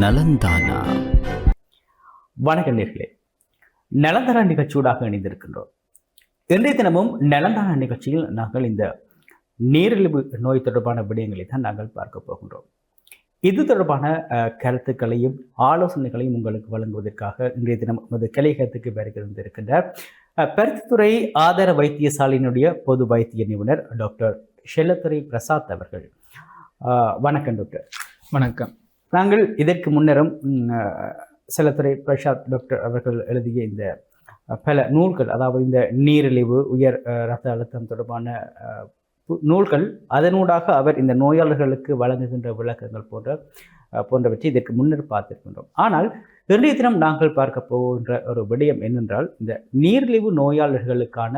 நலந்தானா? வணக்கம் நேர்களே. நலந்தானா நிகழ்ச்சியூடாக இணைந்திருக்கின்றோம். இன்றைய தினமும் நலந்தானா நிகழ்ச்சியில் நாங்கள் இந்த நீரிழிவு நோய் தொடர்பான விடயங்களை தான் நாங்கள் பார்க்க போகின்றோம். இது தொடர்பான கருத்துக்களையும் ஆலோசனைகளையும் உங்களுக்கு வழங்குவதற்காக இன்றைய தினம் நமது கலையகத்துக்கு வருகின்றிருக்கின்ற அஹ், பருத்தித்துறை ஆதார வைத்தியசாலையினுடைய பொது வைத்திய நிபுணர் டாக்டர் ஷெல்லத்துறை பிரசாத் அவர்கள். வணக்கம் டாக்டர். வணக்கம். நாங்கள் இதற்கு முன்னரும் சில துறை செல்லத்துறை பிரசாத் டாக்டர் அவர்கள் எழுதிய இந்த பல நூல்கள் அதாவது இந்த நீரிழிவு உயர் ரத்த அழுத்தம் தொடர்பான பு- நூல்கள் அதனூடாக அவர் இந்த நோயாளர்களுக்கு வழங்குகின்ற விளக்கங்கள் போன்ற போன்றவற்றை இதற்கு முன்னர் பார்த்திருக்கின்றோம். ஆனால் இன்றைய தினம் நாங்கள் பார்க்க போகின்ற ஒரு விடயம் என்னென்றால் இந்த நீரிழிவு நோயாளர்களுக்கான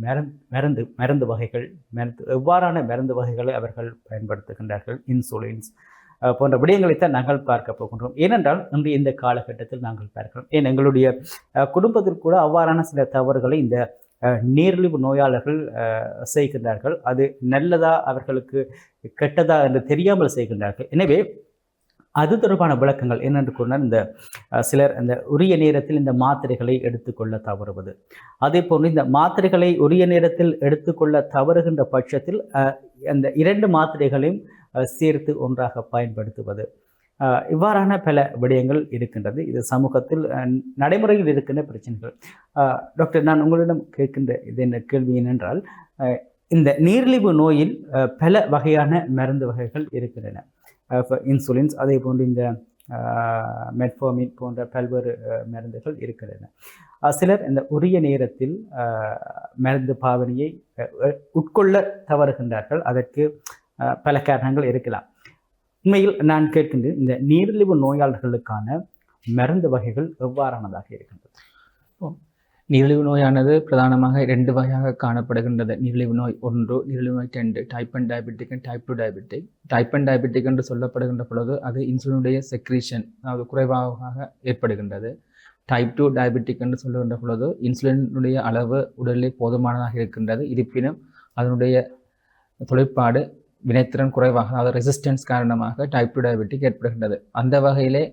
மருந்து மருந்து மருந்து வகைகள் மருந்து எவ்வாறான மருந்து வகைகளை அவர்கள் பயன்படுத்துகின்றார்கள் இன்சுலின்ஸ் போன்ற விடயங்களைத்தான் நாங்கள் பார்க்க போகின்றோம். ஏனென்றால் இன்று இந்த காலகட்டத்தில் நாங்கள் பார்க்கிறோம். ஏன் எங்களுடைய குடும்பத்தில் கூட அவ்வாறான சில தவறுகளை இந்த நீரிழிவு நோயாளர்கள் செய்கின்றார்கள். அது நல்லதா அவர்களுக்கு கெட்டதா என்று தெரியாமல் செய்கின்றார்கள். எனவே அது தொடர்பான விளக்கங்கள் என்னென்று கூறினால் இந்த சிலர் அந்த உரிய நேரத்தில் இந்த மாத்திரைகளை எடுத்துக்கொள்ள தவறுவது. அதே போன்று இந்த மாத்திரைகளை உரிய நேரத்தில் எடுத்துக்கொள்ள தவறுகின்ற பட்சத்தில் அந்த இரண்டு மாத்திரைகளையும் சேர்த்து ஒன்றாக பயன்படுத்துவது. இவ்வாறான பல விடயங்கள் இருக்கின்றது. இது சமூகத்தில் நடைமுறையில் இருக்கின்ற பிரச்சனைகள். டாக்டர் நான் உங்களிடம் கேட்கின்ற இது என்ன கேள்வி என்னென்றால் இந்த நீரிழிவு நோயில் பல வகையான மருந்து வகைகள் இருக்கின்றன. இன்சுலின்ஸ் அதே போன்று இந்த மெட்ஃபோமின் போன்ற பல்வேறு மருந்துகள் இருக்கின்றன. சிலர் இந்த உரிய நேரத்தில் மருந்து பாவனையை உட்கொள்ள தவறுகின்றார்கள். அதற்கு பல காரணங்கள் இருக்கலாம். உண்மையில் நான் கேட்கின்ற இந்த நீரிழிவு நோயாளர்களுக்கான மருந்து வகைகள் எவ்வாறானதாக இருக்கின்றது? நீரிழிவு நோயானது பிரதானமாக இரண்டு வகையாக காணப்படுகின்றது. நீரிழிவு நோய் ஒன்று நீரிழிவு நோய் ரெண்டு type one diabetic and type two diabetic type one diabetic என்று சொல்லப்படுகின்ற பொழுது அது இன்சுலினுடைய செக்ரீஷன் அதாவது குறைவாக ஏற்படுகின்றது. டைப் டூ டயபெட்டிக் என்று சொல்லுகின்ற பொழுது இன்சுலினுடைய அளவு உடலில் போதுமானதாக இருக்கின்றது. இருப்பினும் அதனுடைய தொழிற்பாடு வினைத்திறன் குறைவாக அதாவது ரெசிஸ்டன்ஸ் காரணமாக டைப் டூ டயபெட்டிக் ஏற்படுகின்றது. அந்த வகையிலே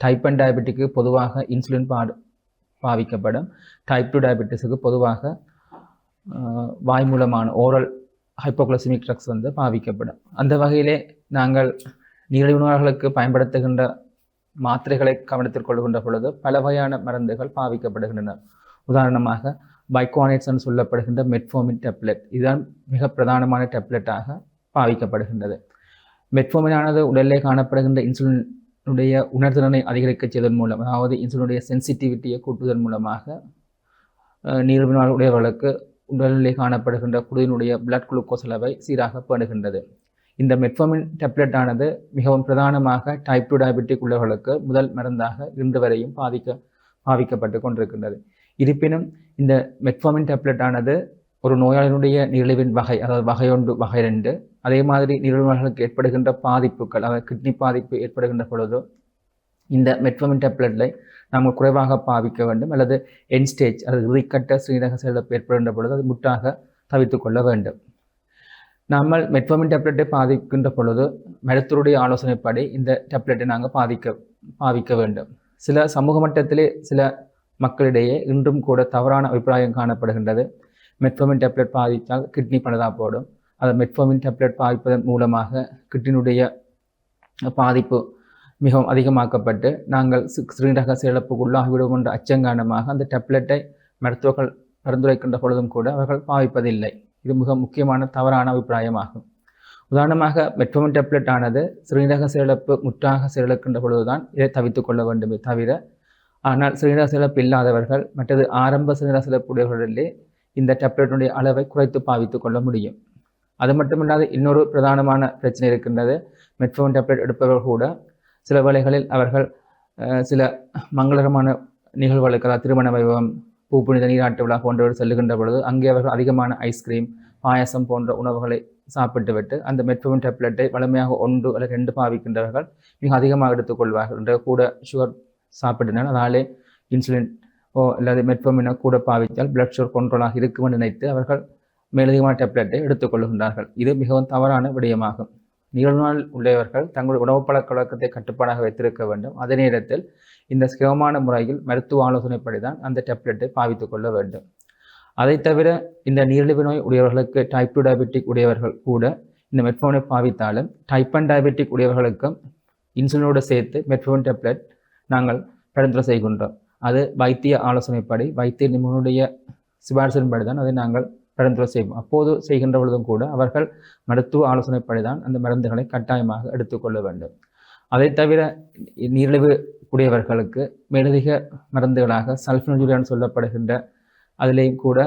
டைப் அண்ட் டயபெட்டிக்கு பொதுவாக இன்சுலின் பாடு பாவிக்கப்படும். டைப் டூ டயபெட்டிஸுக்கு பொதுவாக வாய் மூலமான ஓரல் ஹைப்போக்ளசிமிக் ட்ரக்ஸ் வந்து பாவிக்கப்படும். அந்த வகையிலே நாங்கள் நீரிழிவுணர்களுக்கு பயன்படுத்துகின்ற மாத்திரைகளை கவனத்தில் கொள்கின்ற பொழுது பல வகையான மருந்துகள் பாவிக்கப்படுகின்றன. உதாரணமாக பைக்வானேட்ஸ் சொல்லப்படுகின்ற மெட்ஃபோமின் டெப்லெட் இதுதான் மிக பிரதானமான டெப்லெட்டாக பாவிக்கப்படுகின்றது. மெட்ஃபோமினானது உடலிலே காணப்படுகின்ற இன்சுலினுடைய உணர்திறனை அதிகரிக்கச் செய்வதன் மூலம் அதாவது இன்சுலினுடைய சென்சிட்டிவிட்டியை கூட்டுவதன் மூலமாக அஹ், உடையவர்களுக்கு உடலிலே காணப்படுகின்ற குருதினுடைய பிளட் குளுக்கோஸ் அளவை சீராக பேணுகின்றது. இந்த மெட்ஃபோமின் டெப்லெட் ஆனது மிகவும் பிரதானமாக டைப் டூ டயபெட்டிக் உள்ளவர்களுக்கு முதல் மருந்தாக இன்று வரையும் பாதிக்க பாவிக்கப்பட்டு கொண்டிருக்கின்றது. இருப்பினும் இந்த மெட்ஃபோமின் டெப்லெட் ஆனது ஒரு நோயாளியினுடைய நிகழ்வின் வகை அதாவது வகையொன்று வகை ரெண்டு அதே மாதிரி நிறுவனங்களுக்கு ஏற்படுகின்ற பாதிப்புகள் அதாவது கிட்னி பாதிப்பு ஏற்படுகின்ற பொழுது இந்த மெட்ஃபோமின் டேப்லெட்டை நாம் குறைவாக பாவிக்க வேண்டும் அல்லது என் ஸ்டேஜ் அல்லது இறுதிக்கட்ட ஸ்ரீரக செயலிழப்பு ஏற்படுகின்ற பொழுது அது முட்டாக தவிர்த்து கொள்ள வேண்டும். நம்ம மெட்ஃபோமின் டேப்லெட்டை பாதிக்கின்ற பொழுது மருத்துவருடைய ஆலோசனைப்படி இந்த டேப்லெட்டை நாங்கள் பாதிக்க பாவிக்க வேண்டும். சில சமூக மட்டத்திலே சில மக்களிடையே இன்றும் கூட தவறான அபிப்பிராயம் காணப்படுகின்றது. மெட்ஃபோமின் டேப்லெட் பாதித்தால் கிட்னி பழுதாக போடும். அதை மெட்ஃபோமின் டெப்லெட் பாதிப்பதன் மூலமாக கிட்னியுடைய பாதிப்பு மிகவும் அதிகமாக்கப்பட்டு நாங்கள் சி- சிறுநீரக செயலப்புக்கு உள்ளாகிவிடும் என்ற அச்சம் காரணமாக அந்த டெப்லெட்டை மருத்துவர்கள் பரிந்துரைக்கின்ற பொழுதும் கூட அவர்கள் பாவிப்பதில்லை. இது மிக முக்கியமான தவறான அபிப்பிராயமாகும். உதாரணமாக மெட்ஃபோமின் டெப்லெட் ஆனது சிறுநீரக செயலப்பு முற்றாக செயலிழக்கின்ற பொழுதுதான் இதை தவித்துக் கொள்ள வேண்டுமே தவிர ஆனால் சிறுநீரக செயலப்பு இல்லாதவர்கள் மற்றது ஆரம்ப சிறுநீரக செயலப்புடையவர்களிலே இந்த டெப்லெட்டினுடைய அளவை குறைத்து பாவித்துக் கொள்ள முடியும். அது மட்டுமில்லாது இன்னொரு பிரதானமான பிரச்சனை இருக்கின்றது. மெட்ஃபோன் டேப்லெட் எடுப்பவர்கள் கூட சில வேளைகளில் அவர்கள் சில மங்களகரமான நிகழ்வுகளுக்கு அதாவது திருமண வைபவம் பூப்புனித நீராட்டு விழா போன்றவை செல்லுகின்ற பொழுது அங்கே அவர்கள் அதிகமான ஐஸ்கிரீம் பாயசம் போன்ற உணவுகளை சாப்பிட்டுவிட்டு அந்த மெட்ஃபோன் டேப்லெட்டை வலிமையாக ஒன்று அல்லது ரெண்டு பாவிக்கின்றவர்கள் மிக அதிகமாக எடுத்துக்கொள்வார்கள் என்ற கூட சுகர் சாப்பிட்டனர் அதாலே இன்சுலின் ஓ அல்லது மெட்ஃபோமினை கூட பாவித்தால் பிளட் சுகர் கண்ட்ரோலாக இருக்கும் என்று நினைத்து அவர்கள் மேலதிகமான டேப்லெட்டை எடுத்துக்கொள்கின்றார்கள். இது மிகவும் தவறான விடயமாகும். நிகழ்நாள் உள்ளவர்கள் தங்களுடைய உணவு பழக்க வழக்கத்தை கட்டுப்பாடாக வைத்திருக்க வேண்டும். அதே நேரத்தில் இந்த சுகமான முறையில் மருத்துவ ஆலோசனைப்படி தான் அந்த டேப்லெட்டை பாவித்துக் கொள்ள வேண்டும். அதை தவிர இந்த நீரிழிவு நோய் உடையவர்களுக்கு டைப் டூ டயபெட்டிக் உடையவர்கள் கூட இந்த மெட்ஃபோனை பாவித்தாலும் டைப் ஒன் டயபெட்டிக் உடையவர்களுக்கும் இன்சுலினோடு சேர்த்து மெட்ஃபோன் டேப்லெட் நாங்கள் பரிந்துரை செய்கின்றோம். அது வைத்திய ஆலோசனைப்படி வைத்திய நிபுணருடைய சிபாரிசின்படி தான் அதை நாங்கள் பரிந்துரை செய்வோம். அப்போது செய்கின்ற பொழுதும் கூட அவர்கள் மருத்துவ ஆலோசனைப்படி தான் அந்த மருந்துகளை கட்டாயமாக எடுத்துக்கொள்ள வேண்டும். அதை தவிர நீரிழிவு கூடியவர்களுக்கு மேலதிக மருந்துகளாக சல்ஃபினோஜுலியான் சொல்லப்படுகின்ற அதிலேயும் கூட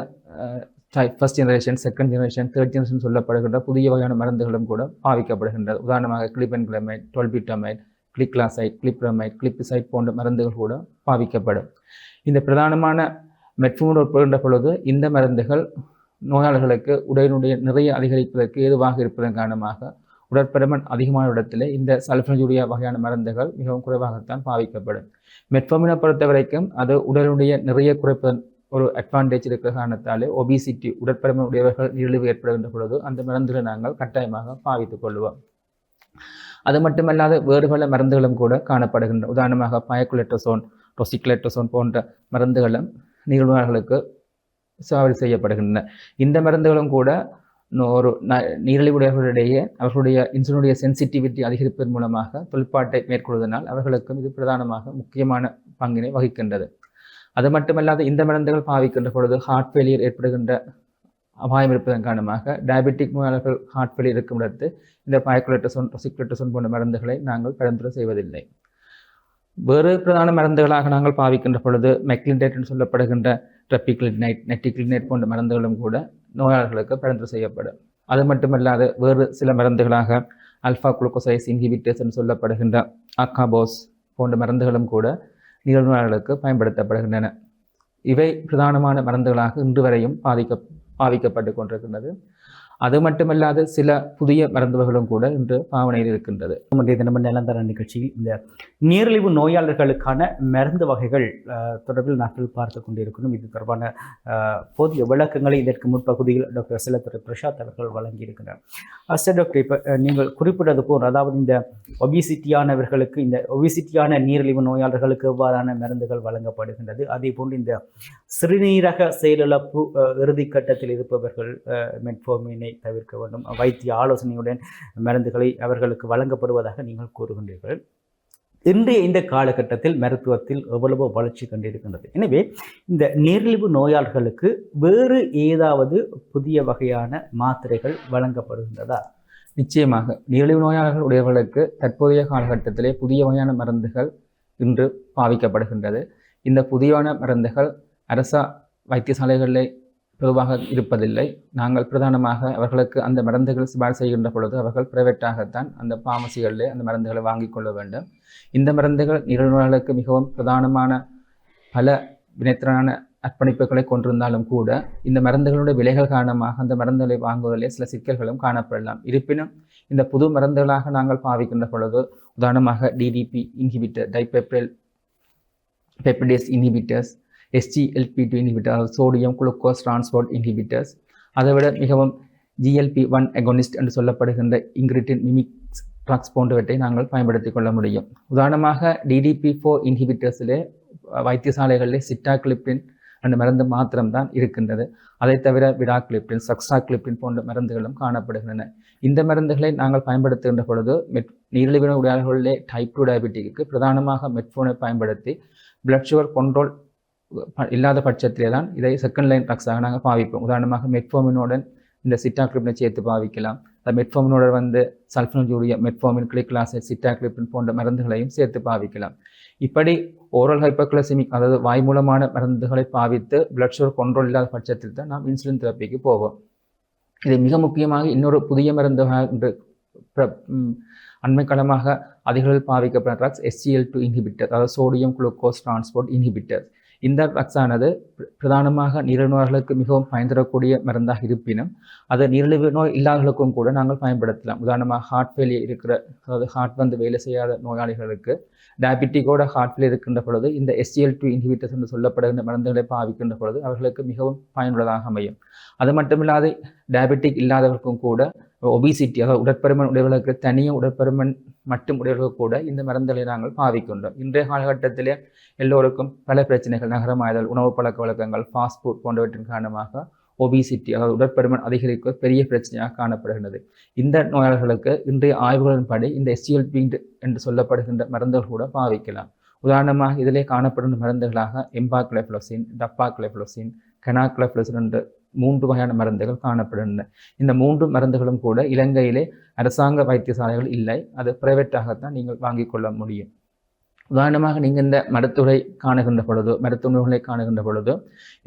first generation second generation third generation சொல்லப்படுகின்ற புதிய வகையான மருந்துகளும் கூட பாவிக்கப்படுகின்றது உதாரணமாக கிளிபென்கிளமைட் டொல்பிட்டமைட் கிளிக்லாசைட் கிளிப்ரமைட் கிளிப்பிசைட் போன்ற மருந்துகள் கூட பாவிக்கப்படும். இந்த பிரதானமான மெட்ஃபோன் போகின்ற பொழுது இந்த மருந்துகள் நோயாளர்களுக்கு உடலினுடைய நிறைய அதிகரிப்பதற்கு ஏதுவாக இருப்பதன் காரணமாக உடற்பருமன் அதிகமான இடத்திலே இந்த சல்ஃபனஜூரியா வகையான மருந்துகள் மிகவும் குறைவாகத்தான் பாவிக்கப்படும். மெட்ஃபோமினை பொறுத்த வரைக்கும் அது உடலுடைய நிறைய குறைப்பதன் ஒரு அட்வான்டேஜ் இருக்கிற காரணத்தாலே ஒபிசிட்டி உடற்பருமன் உடையவர்கள் நீரிழிவு ஏற்படுகின்ற பொழுது அந்த மருந்துகளை நாங்கள் கட்டாயமாக பாவித்துக் கொள்வோம் அது மட்டுமல்லாது வேறு பல மருந்துகளும் கூட காணப்படுகின்றன உதாரணமாக பயக்குலெட்டோசோன் டொசிக்லெட்டோசோன் போன்ற மருந்துகளும் நிகழ்வாளர்களுக்கு சாவடி செய்யப்படுகின்றன. இந்த மருந்துகளும் கூட நோ- ஒரு ந- நீரிழிவுடையவர்களிடையே அவர்களுடைய இன்சுலினுடைய சென்சிட்டிவிட்டி அதிகரிப்பதன் மூலமாக தொழிற்பாட்டை மேற்கொள்வதனால் அவர்களுக்கும் இது பிரதானமாக முக்கியமான பங்கினை வகிக்கின்றது. அது மட்டுமல்லாது இந்த மருந்துகள் பாவிக்கின்ற பொழுது ஹார்ட் ஃபெயிலியர் ஏற்படுகின்ற அபாயம் இருப்பதன் காரணமாக டயபெட்டிக் நோயாளர்கள் ஹார்ட் ஃபெயிலியர் இருக்கும் இடத்து இந்த பயக்குலட்டசோன் டொசிக்லட்டசோன் போன்ற மருந்துகளை நாங்கள் பரிந்துரை செய்வதில்லை. வேறு பிரதான மருந்துகளாக நாங்கள் பாவிக்கின்ற பொழுது மெக்லின்டேட் என்று சொல்லப்படுகின்ற ட்ரெப்பிக்ளினைட் நெட்டிக்ளினைட் போன்ற மருந்துகளும் கூட நோயாளர்களுக்கு பரிந்துரை செய்யப்படும். அது மட்டுமல்லாது வேறு சில மருந்துகளாக அல்ஃபா குளுக்கோசைஸ் இன்ஹிபிட்டர்ஸ் என்று சொல்லப்படுகின்ற அக்காபோஸ் போன்ற மருந்துகளும் கூட நிகழ்நோயாளர்களுக்கு பயன்படுத்தப்படுகின்றன. இவை பிரதானமான மருந்துகளாக இன்று வரையும் பாதிக்க பாவிக்கப்பட்டு கொண்டிருக்கின்றது. அது மட்டுமல்லாது சில புதிய மருந்துகளும் கூட இன்று பாவனையில் இருக்கின்றது. இன்றைய தினம நிலந்தர நிகழ்ச்சியில் இந்த நீரிழிவு நோயாளர்களுக்கான மருந்து வகைகள் தொடர்பில் நாங்கள் பார்த்து கொண்டிருக்கணும் இது தொடர்பான போதிய விளக்கங்களை இதற்கு முற்பகுதியில் டாக்டர் சிலத்துறை பிரசாத் அவர்கள் வழங்கியிருக்கிறார். சார் டாக்டர் இப்போ நீங்கள் குறிப்பிட்டது போல் அதாவது இந்த ஒபிசிட்டியானவர்களுக்கு இந்த ஒபிசிட்டியான நீரிழிவு நோயாளர்களுக்கு எவ்வாறான மருந்துகள் வழங்கப்படுகின்றது அதே போன்று இந்த சிறுநீரக செயலிழப்பு அஹ், இறுதிக் கட்டத்தில் இருப்பவர்கள் மெட்ஃபோமினை தவிர்க்க வேண்டும். வைத்திய ஆலோசனையுடன் மருந்துகளை அவர்களுக்கு வழங்கப்படுவதாக நீங்கள் கூறுகின்றீர்கள். இன்றைய இந்த காலகட்டத்தில் மருத்துவத்தில் எவ்வளவு வளர்ச்சி கண்டிருக்கின்றது. எனவே இந்த நீரிழிவு நோயாளர்களுக்கு வேறு ஏதாவது புதிய வகையான மாத்திரைகள் வழங்கப்படுகின்றதா? நிச்சயமாக. நீரிழிவு நோயாளர்கள் உடையவர்களுக்கு தற்போதைய காலகட்டத்திலே புதிய வகையான மருந்துகள் இன்று பாவிக்கப்படுகின்றது. இந்த புதியான மருந்துகள் அரச வைத்தியசாலைகளில் பொதுவாக இருப்பதில்லை. நாங்கள் பிரதானமாக அவர்களுக்கு அந்த மருந்துகள் சிபார் செய்கின்ற பொழுது அவர்கள் பிரைவேட்டாகத்தான் அந்த பார்மசிகளிலே அந்த மருந்துகளை வாங்கிக் கொள்ள வேண்டும். இந்த மருந்துகள் நீரிழிவு மிகவும் பிரதானமான பல வினைத்திறனான அர்ப்பணிப்புகளை கொண்டிருந்தாலும் கூட இந்த மருந்துகளுடைய விலைகள் காரணமாக அந்த மருந்துகளை வாங்குவதிலே சில சிக்கல்களும் காணப்படலாம். இருப்பினும் இந்த புது மருந்துகளாக நாங்கள் பாவிக்கின்ற பொழுது உதாரணமாக DDP inhibitor dipeptidyl peptidase inhibitors SGLT two inhibitor அதாவது சோடியம் குளுக்கோஸ் டிரான்ஸ்போர்ட் இன்ஹிபிட்டர்ஸ் அதை விட மிகவும் ஜிஎல்பி ஒன் எகோனிஸ்ட் என்று சொல்லப்படுகின்ற இங்கிரிட்டின் மிமிக்ஸ் ட்ரக்ஸ் போன்றவற்றை நாங்கள் பயன்படுத்திக் கொள்ள முடியும். உதாரணமாக டிடிபி ஃபோர் இன்ஹிபிட்டர்ஸிலே வைத்தியசாலைகளிலே சிட்டாக்லிப்பின் அந்த மருந்து மாத்திரம்தான் இருக்கின்றது. அதை தவிர விடாக்லிப்டின் சக்ஸாக்லிப்டின் போன்ற மருந்துகளும் காணப்படுகின்றன. இந்த மருந்துகளை நாங்கள் பயன்படுத்துகின்ற பொழுது மெட் நீரிழிவு உடையாளர்களிலே டைப் டூ டயபெட்டிக்கு பிரதானமாக மெட்ஃபோனை பயன்படுத்தி பிளட் சுகர் கண்ட்ரோல் இல்லாத பட்சத்திலே தான் இதை செகண்ட் லைன் ட்ரக்ஸாக நாங்கள் பாவிப்போம். உதாரணமாக மெட்ஃபோமினுடன் இந்த சிட்டாக்ளிப்டினை சேர்த்து பாவிக்கலாம். இந்த மெட்ஃபோமினோட வந்து சல்ஃபனோஜூரியா மெட்ஃபோமின் கிளிக்லாசைட் சிட்டாக்ளிப்டின் போன்ற மருந்துகளையும் சேர்த்து பாவிக்கலாம். இப்படி ஓரல் ஹைப்போக்ளசிமிக் அதாவது வாய் மூலமான மருந்துகளை பாவித்து பிளட் சுகர் கண்ட்ரோல் இல்லாத பட்சத்தில் தான் நாம் இன்சுலின் தெரப்பிக்கு போவோம். இது மிக முக்கியமாக இன்னொரு புதிய மருந்து என்று பிர- அண்மை காலமாக பாவிக்கப்பட்ட ட்ரக்ஸ் எஸ்சிஎல் டூ இன்ஹிபிட்டர் அதாவது சோடியம் குளுக்கோஸ் டிரான்ஸ்போர்ட் இன்ஹிபிட்டர் இந்த ட்ரக்ஸ் ஆனது பிரதானமாக நீரிழிவு நோயாளர்களுக்கு மிகவும் பயன் தரக்கூடிய மருந்தாக இருப்பினும் அது நீரிழிவு நோய் இல்லாதவர்களுக்கும் கூட நாங்கள் பயன்படுத்தலாம். உதாரணமாக ஹார்ட் ஃபெயிலியர் இருக்கிற அதாவது ஹார்ட் வந்து வேலை செய்யாத நோயாளிகளுக்கு டயபெட்டிக்கோட ஹார்ட் ஃபெயிலியர் இருக்கின்ற பொழுது இந்த எஸ்டிஎல் டூ இன்ஹிபிட்டர்ஸ் என்று சொல்லப்படுகின்ற மருந்துகளை பாவிக்கின்ற பொழுது அவர்களுக்கு மிகவும் பயனுள்ளதாக அமையும். அது மட்டுமில்லாது டயபெட்டிக் இல்லாதவர்களுக்கும் கூட ஒபிசிட்டி அதாவது உடற்பருமன் உடையவர்களுக்கு தனியாக உடற்பருமன் மட்டும் உடையவர்கள் கூட இந்த மருந்துகளை நாங்கள் பாவிக்கின்றோம். இன்றைய காலகட்டத்திலே எல்லோருக்கும் பல பிரச்சனைகள் நகரமாயதல் உணவு பழக்க வழக்கங்கள் ஃபாஸ்ட் ஃபுட் போன்றவற்றின் காரணமாக ஒபிசிட்டி அதாவது உடற்பருமன் அதிகரிக்க பெரிய பிரச்சனையாக காணப்படுகின்றது. இந்த நோயாளர்களுக்கு இன்றைய ஆய்வுகளின்படி இந்த எஸ்டிஎல்பி என்று சொல்லப்படுகின்ற மருந்துகள் கூட பாவிக்கலாம். உதாரணமாக இதிலே காணப்படும் மருந்துகளாக எம்பாக்ளைஃப்ளோசின் டப்பாக்ளைஃப்ளோசின் கெனாக்ளைஃப்ளோசின் என்று மூன்று வகையான மருந்துகள் காணப்படுகின்றன. இந்த மூன்று மருந்துகளும் கூட இலங்கையிலே அரசாங்க வைத்தியசாலைகள் இல்லை. அது பிரைவேட்டாகத்தான் நீங்கள் வாங்கிக் கொள்ள முடியும். உதாரணமாக நீங்கள் இந்த மருத்துவரை காணுகின்ற பொழுதோ மருத்துவர்களை காணுகின்ற பொழுதோ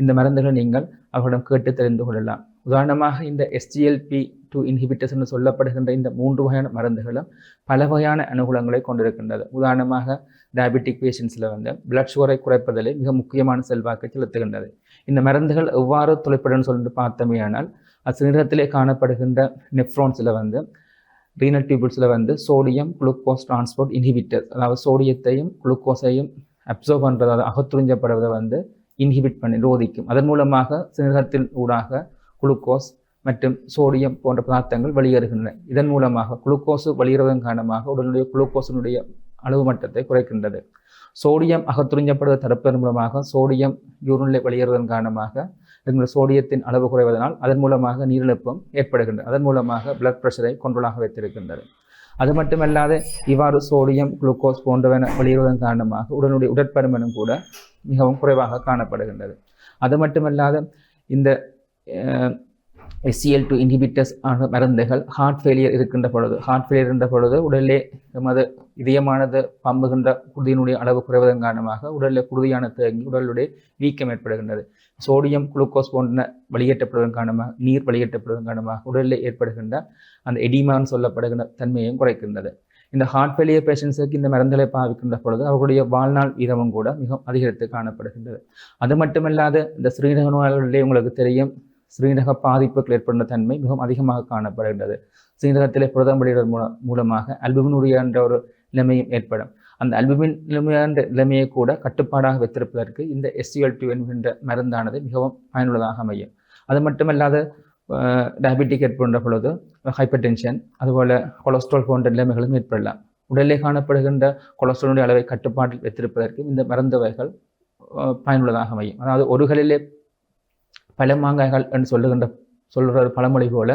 இந்த மருந்துகளை நீங்கள் அவர்களிடம் கேட்டு தெரிந்து கொள்ளலாம். உதாரணமாக இந்த எஸ்டிஎல்பி டூ இன்ஹிபிட்டர்ஸ் என்று சொல்லப்படுகின்ற இந்த மூன்று வகையான மருந்துகளும் பல வகையான அனுகூலங்களை கொண்டிருக்கின்றது. உதாரணமாக டயபெட்டிக் பேஷண்ட்ஸில் வந்து பிளட் சுகரை குறைப்பதிலே மிக முக்கியமான செல்வாக்கை செலுத்துகின்றது. இந்த மருந்துகள் எவ்வாறு தொலைப்படும் சொல்லிட்டு பார்த்தோமேயானால் அது சிறுநீரகத்திலே காணப்படுகின்ற நெஃப்ரான்ஸில் வந்து ரீனல் டியூபிள்ஸில் வந்து சோடியம் குளுக்கோஸ் டிரான்ஸ்போர்ட் இன்ஹிபிட்டர் அதாவது சோடியத்தையும் குளுக்கோஸையும் அப்சர்வ் பண்ணுறது அதாவது அகத்துறிஞ்சப்படுவதை வந்து இன்ஹிபிட் பண்ணி ரோதிக்கும் அதன் மூலமாக சிறுநீரகத்தின் ஊடாக குளுக்கோஸ் மற்றும் சோடியம் போன்ற பதார்த்தங்கள் வெளியேறுகின்றன. இதன் மூலமாக குளுக்கோஸ் வெளியேறுவதன் காரணமாக உடலுடைய குளுக்கோஸினுடைய அளவு மட்டத்தை குறைக்கின்றது. சோடியம் அகத்துறிஞ்சப்படுவது தடுப்பதன் மூலமாக சோடியம் யூரினில் வெளியேறுவதன் காரணமாக எங்களுடைய சோடியத்தின் அளவு குறைவதனால் அதன் மூலமாக நீரிழப்பும் ஏற்படுகின்றது. அதன் மூலமாக பிளட் ப்ரெஷரை கொண்டோலாக வைத்திருக்கின்றது. அது மட்டுமல்லாது இவ்வாறு சோடியம் குளுக்கோஸ் போன்றவன வெளியேறுவதன் காரணமாக உடனுடைய உடற்பருமனும் கூட மிகவும் குறைவாக காணப்படுகின்றது. அது மட்டுமல்லாது இந்த எஸ்சிஎல் டூ இன்ஹிபிட்டர்ஸ் ஆன மருந்துகள் ஹார்ட் ஃபெயிலியர் இருக்கின்ற பொழுது ஹார்ட் ஃபெயிலியர் இருந்த பொழுது உடலிலே எமது இதயமானது பம்புகின்ற குருதியினுடைய அளவு குறைவதன் காரணமாக உடலில் குருதியான தேங்கி உடலுடைய வீக்கம் ஏற்படுகின்றது சோடியம் குளுக்கோஸ் போன்ற வெளியேற்றப்படுவதன் காரணமாக நீர் வெளியேற்றப்படுவதன் காரணமாக உடலில் ஏற்படுகின்ற அந்த எடிமான்னு சொல்லப்படுகின்ற தன்மையும் குறைக்கின்றது இந்த ஹார்ட் ஃபெயிலியர் பேஷண்ட்ஸுக்கு இந்த மருந்துகளை பாவிக்கின்ற பொழுது அவர்களுடைய வாழ்நாள் வீதமும் கூட மிகவும் அதிகரித்து காணப்படுகின்றது அது மட்டுமல்லாது இந்த ஸ்ரீநகர் உங்களுக்கு தெரியும் ஸ்ரீநக பாதிப்புகள் ஏற்படுகின்ற தன்மை மிகவும் அதிகமாக காணப்படுகின்றது. ஸ்ரீநகத்திலே புரதம் வெளியிடுவதன் மூலம் மூலமாக அல்புமினுடைய என்ற ஒரு நிலைமையும் ஏற்படும். அந்த அல்புமின் நிலைமையான நிலைமையை கூட கட்டுப்பாடாக வைத்திருப்பதற்கு இந்த எஸ்டிஎல் டூ என்கின்ற மருந்தானது மிகவும் பயனுள்ளதாக அமையும். அது மட்டுமல்லாது டயபெட்டிக் ஏற்படுகின்ற பொழுது ஹைப்பர் டென்ஷன் அதுபோல் கொலஸ்ட்ரால் போன்ற நிலைமைகளும் ஏற்படலாம். உடலிலே காணப்படுகின்ற கொலஸ்ட்ராலுடைய அளவை கட்டுப்பாட்டில் வைத்திருப்பதற்கு இந்த மருந்து வகைகள் பயனுள்ளதாக அமையும். அதாவது ஒருகளிலே பழமாங்காய்கள் என்று சொல்லுகின்ற சொல்கிற ஒரு பழமொழி போல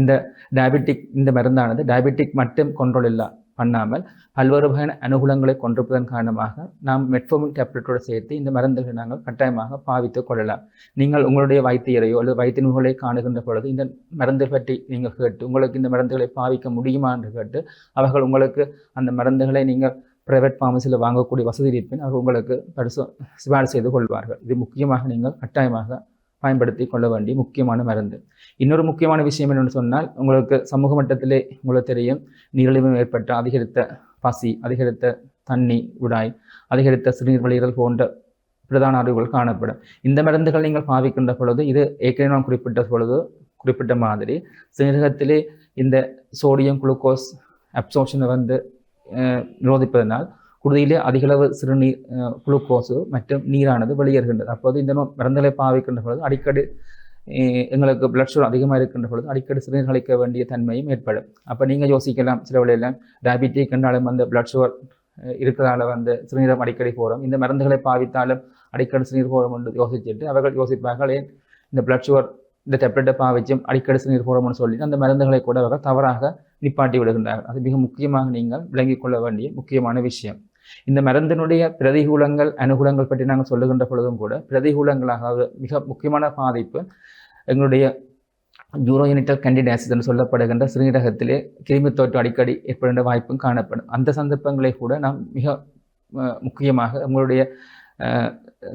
இந்த டயபெட்டிக் இந்த மருந்தானது டயபெட்டிக் மட்டும் கண்ட்ரோல் இல்லா பண்ணாமல் பல்வேறு வகையான அனுகூலங்களை கொண்டிருப்பதன் காரணமாக நாம் மெட்ஃபோமின் டேப்லெட்டோடு சேர்த்து இந்த மருந்துகளை நாங்கள் கட்டாயமாக பாவித்து கொள்ளலாம். நீங்கள் உங்களுடைய வைத்தியரையோ அல்லது வைத்திய நூல்களை காணுகின்ற பொழுது இந்த மருந்து பற்றி நீங்கள் கேட்டு உங்களுக்கு இந்த மருந்துகளை பாவிக்க முடியுமா என்று கேட்டு அவர்கள் உங்களுக்கு அந்த மருந்துகளை நீங்கள் பிரைவேட் ஃபார்மசியில் வாங்கக்கூடிய வசதி இருப்பின் அவர் உங்களுக்கு பரிசு சிபாரிசு செய்து கொள்வார்கள். இது முக்கியமாக நீங்கள் கட்டாயமாக பயன்படுத்தி கொள்ள வேண்டிய முக்கியமான மருந்து. இன்னொரு முக்கியமான விஷயம் என்னென்னு சொன்னால் உங்களுக்கு சமூக மட்டத்திலே உங்களுக்கு தெரியும் நீரிழிவு ஏற்பட்ட அதிகரித்த பசி அதிகரித்த தண்ணி உடாய் அதிகரித்த சிறுநீர் வழிகள் போன்ற பிரதான அறிவுகள் காணப்படும். இந்த மருந்துகள் நீங்கள் பாவிக்கின்ற பொழுது இது ஏற்கனவே நான் குறிப்பிட்ட பொழுது குறிப்பிட்ட மாதிரி சிறுநீரகத்திலே இந்த சோடியம் குளுக்கோஸ் அப்சோர்ஷனை வந்து நிரோதிப்பதனால் குருதியிலே அதிகளவு சிறுநீர் குளுக்கோஸு மற்றும் நீரானது வெளியேறுகின்றது அப்போது இந்த நோய் மருந்துகளை பாவிக்கின்ற பொழுது அடிக்கடி எங்களுக்கு பிளட் சுகர் அதிகமாக இருக்கின்ற பொழுது அடிக்கடி சிறுநீர் கழிக்க வேண்டிய தன்மையும் ஏற்படும் அப்போ நீங்கள் யோசிக்கலாம் சில வழியெல்லாம் டயபிட்டிக் என்றாலும் வந்து பிளட் சுகர் இருக்கிறதால வந்து சிறுநீரம் அடிக்கடி போகிறோம் இந்த மருந்துகளை பாவித்தாலும் அடிக்கடி சிறுநீர் போகிறோம் என்று யோசிச்சுட்டு அவர்கள் யோசிப்பார்கள் ஏன் இந்த பிளட் சுகர் இந்த டெப்லெட்டை பாவிச்சும் அடிக்கடி சிறுநீர் போகிறோம்னு சொல்லி அந்த மருந்துகளை கூட அவர்கள் தவறாக நிப்பாட்டி விடுகின்றார்கள் அது மிக முக்கியமாக நீங்கள் விளங்கிக் கொள்ள வேண்டிய முக்கியமான விஷயம் இந்த மருந்தினுடைய பிரதிகூலங்கள் அனுகூலங்கள் பற்றி நாங்கள் சொல்லுகின்ற பொழுதும் கூட பிரதிகூலங்களாக மிக முக்கியமான பாதிப்பு எங்களுடைய யூரோஜெனிட்டல் கண்டிடாசிஸ் என்று சொல்லப்படுகின்ற சிறுநீரகத்திலே கிருமி தொற்று அடிக்கடி ஏற்படுகின்ற வாய்ப்பும் காணப்படும். அந்த சந்தர்ப்பங்களை கூட நாம் மிக முக்கியமாக உங்களுடைய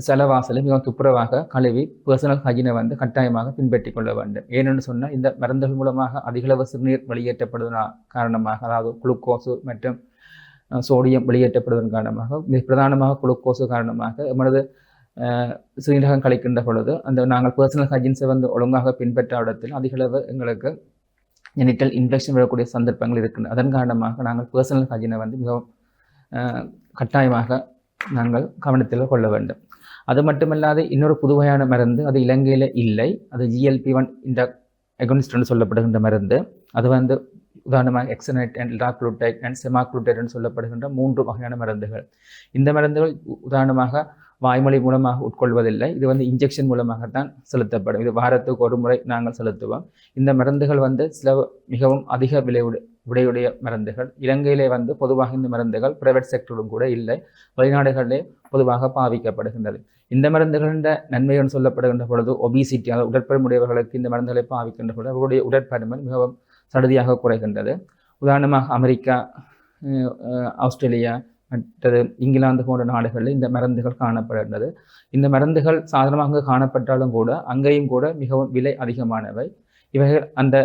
செலவாசலை மிகவும் துப்புரவாக கழுவி பர்சனல் ஹைஜினை வந்து கட்டாயமாக பின்பற்றி கொள்ள வேண்டும். ஏனென்று சொன்னால் இந்த மருந்துகள் மூலமாக அதிகளவு சிறுநீர் வெளியேற்றப்படுவதன் காரணமாக அதாவது குளுக்கோஸு மற்றும் சோடியம் வெளியேற்றப்படுவதன் காரணமாக மிக பிரதானமாக குளுக்கோஸு காரணமாக எமது சிறுநீரகம் கழிக்கின்ற பொழுது அந்த நாங்கள் பர்சனல் ஹைஜின்ஸை வந்து ஒழுங்காக பின்பற்ற இடத்தில் அதிகளவு எங்களுக்கு ஜெனிட்டல் இன்ஃபெக்ஷன் வரக்கூடிய சந்தர்ப்பங்கள் இருக்கின்றன. அதன் காரணமாக நாங்கள் பர்சனல் ஹைஜினை வந்து மிகவும் கட்டாயமாக நாங்கள் கவனத்தில் கொள்ள வேண்டும். அது மட்டுமல்லாது இன்னொரு புதுவையான மருந்து அது இலங்கையில் இல்லை. அது ஜிஎல்பி ஒன் இந்த எகனிஸ்ட்னு சொல்லப்படுகின்ற மருந்து. அது வந்து உதாரணமாக எக்ஸனைட் அண்ட் லாக்ளூட்டைட் அண்ட் செமாக்ளூட்டைட்னு சொல்லப்படுகின்ற மூன்று வகையான மருந்துகள். இந்த மருந்துகள் உ- உதாரணமாக வாய்மொழி மூலமாக உட்கொள்வதில்லை. இது வந்து இன்ஜெக்ஷன் மூலமாகத்தான் செலுத்தப்படும். இது வாரத்துக்கு ஒரு முறை நாங்கள் செலுத்துவோம். இந்த மருந்துகள் வந்து சில மிகவும் அதிக விலை விடையுடைய மருந்துகள். இலங்கையிலே வந்து பொதுவாக இந்த மருந்துகள் பிரைவேட் செக்டரும் கூட இல்லை. வெளிநாடுகளிலே பொதுவாக பாவிக்கப்படுகின்றது. இந்த மருந்துகளின் நன்மைகள் சொல்லப்படுகின்ற பொழுது ஒபிசிட்டி அதாவது உடற்பருமுடையவர்களுக்கு இந்த மருந்துகளை பாவிக்கின்ற பொழுது அவருடைய உடற்பருமன் மிகவும் சடுதியாக குறைகின்றது. உதாரணமாக அமெரிக்கா ஆஸ்திரேலியா மற்றது இங்கிலாந்து போன்ற நாடுகளில் இந்த மருந்துகள் காணப்படுகின்றது. இந்த மருந்துகள் சாதாரணமாக காணப்பட்டாலும் கூட அங்கேயும் கூட மிகவும் விலை அதிகமானவை. இவைகள் அந்த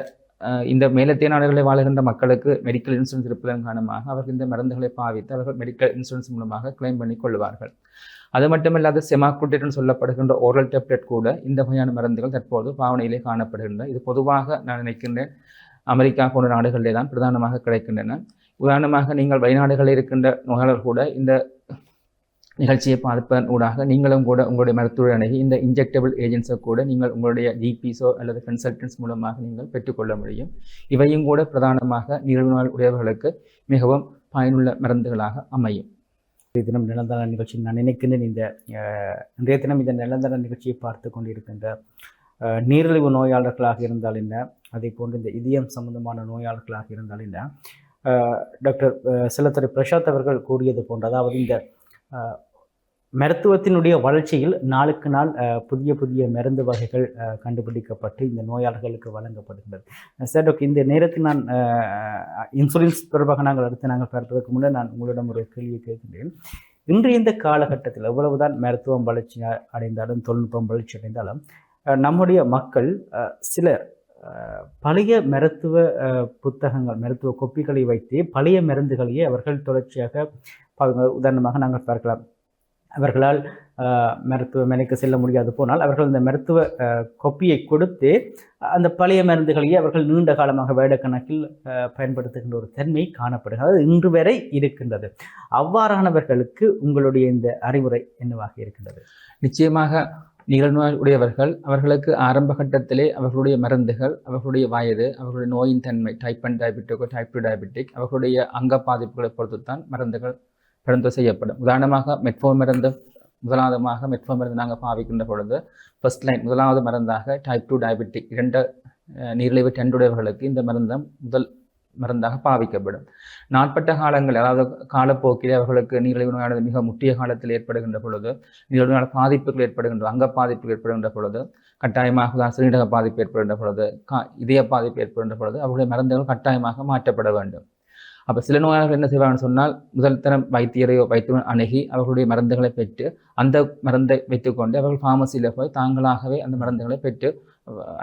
இந்த மேலத்திய நாடுகளில் வாழ்கின்ற மக்களுக்கு மெடிக்கல் இன்சூரன்ஸ் இருப்பதன் காரணமாக அவர்கள் இந்த மருந்துகளை பாவித்து அவர்கள் மெடிக்கல் இன்சூரன்ஸ் மூலமாக கிளைம் பண்ணி கொள்வார்கள். அது மட்டுமல்லாது செமாக்குட்டேட்னு சொல்லப்படுகின்ற ஓரல் டேப்லெட் கூட இந்த வகையான மருந்துகள் தற்போது பாவனையிலே காணப்படுகின்றன. இது பொதுவாக நான் நினைக்கின்றேன் அமெரிக்கா போன்ற நாடுகளிலே தான் பிரதானமாக கிடைக்கின்றன. உதாரணமாக நீங்கள் வெளிநாடுகளில் இருக்கின்ற நோயாளர் கூட இந்த நிகழ்ச்சியை பார்ப்பதன் ஊடாக நீங்களும் கூட உங்களுடைய மருத்துவர் அணுகி இந்த இன்ஜெக்டபிள் ஏஜென்ட்ஸை கூட நீங்கள் உங்களுடைய ஜிபிஸோ அல்லது கன்சல்டன்ஸ் மூலமாக நீங்கள் பெற்றுக்கொள்ள முடியும். இவையும் கூட பிரதானமாக நிகழ்வுநாள் உடையவர்களுக்கு மிகவும் பயனுள்ள மருந்துகளாக அமையும். இன்றைய தினம் நிலந்தர நிகழ்ச்சி நான் நினைக்கின்றேன் இந்த இன்றைய தினம் இந்த நிலந்தர நிகழ்ச்சியை பார்த்து கொண்டிருக்கின்ற நீரிழிவு நோயாளர்களாக இருந்தால் என்ன அதே போன்று இந்த இதயம் சம்பந்தமான நோயாளர்களாக இருந்தாலும் என்ன டாக்டர் அஹ், பிரசாத் அவர்கள் கூறியது போன்று அதாவது இந்த மருத்துவத்தினுடைய வளர்ச்சியில் நாளுக்கு நாள் புதிய புதிய மருந்து வகைகள் கண்டுபிடிக்கப்பட்டு இந்த நோயாளர்களுக்கு வழங்கப்படுகின்றது. சார் ஓகே இந்த நேரத்தில் நான் இன்சூரன்ஸ் தொடர்பாக நாங்கள் அடுத்து நாங்கள் பார்ப்பதற்கு முன்னே நான் உங்களிடம் ஒரு கேள்வியை கேட்கின்றேன். இன்றைய இந்த காலகட்டத்தில் எவ்வளவுதான் மருத்துவம் வளர்ச்சி அடைந்தாலும் தொழில்நுட்பம் வளர்ச்சி அடைந்தாலும் நம்முடைய மக்கள் சில சிலர் பழைய மருத்துவ புத்தகங்கள் மருத்துவ கொப்பிகளை வைத்து பழைய மருந்துகளையே அவர்கள் தொடர்ச்சியாக உதாரணமாக நாங்கள் பார்க்கலாம். அவர்களால் மருத்துவ மருத்துவமனைக்கு செல்ல முடியாது போனால் அவர்கள் இந்த மருத்துவ கொப்பியை கொடுத்து அந்த பழைய மருந்துகளையே அவர்கள் நீண்ட காலமாக வேடக்கணக்கில் பயன்படுத்துகின்ற ஒரு தன்மை காணப்படுகிறது. இன்று வரை இருக்கின்றது. அவ்வாறானவர்களுக்கு உங்களுடைய இந்த அறிவுரை என்னவாக இருக்கின்றது? நிச்சயமாக நீரிழிவு உடையவர்கள் அவர்களுக்கு ஆரம்ப கட்டத்திலே அவர்களுடைய மருந்துகள் அவர்களுடைய வயது அவர்களுடைய நோயின் தன்மை டைப் அண்ட் டயபெட்டிக்கோ டைப் டூ டயபெட்டிக் அவர்களுடைய அங்க பாதிப்புகளை பொறுத்து தான் மருந்துகள் பரிந்துரை செய்யப்படும். உதாரணமாக மெட்ஃபோ மருந்து முதலாவதுமாக மெட்ஃபோ மருந்து நாங்கள் பாவிக்கின்ற பொழுது ஃபர்ஸ்ட் லைன் முதலாவது மருந்தாக டைப் டூ டயபெட்டிக் இரண்டு நீரிழிவு டெண்டுடையவர்களுக்கு இந்த மருந்தம் முதல் மருந்தாக பாவிக்கப்படும். நாட்பட்ட காலங்கள் அதாவது காலப்போக்கில் அவர்களுக்கு நீரிழிவு நோயானது மிக முற்றிய காலத்தில் ஏற்படுகின்ற பொழுது நீரிழிவு பாதிப்புகள் ஏற்படுகின்ற அங்க பாதிப்புகள் ஏற்படுகின்ற பொழுது கட்டாயமாக சிறுநீரக பாதிப்பு ஏற்படுகின்ற பொழுது கா இதய பாதிப்பு ஏற்படுகின்ற பொழுது அவர்களுடைய மருந்துகள் கட்டாயமாக மாற்றப்பட வேண்டும். அப்போ சில நோயாளர்கள் என்ன செய்வாங்கன்னு சொன்னால் முதல் தரம் வைத்தியரையோ வைத்தியர் அணுகி அவர்களுடைய மருந்துகளை பெற்று அந்த மருந்தை வைத்துக்கொண்டு அவர்கள் ஃபார்மசியில் போய் தாங்களாகவே அந்த மருந்துகளை பெற்று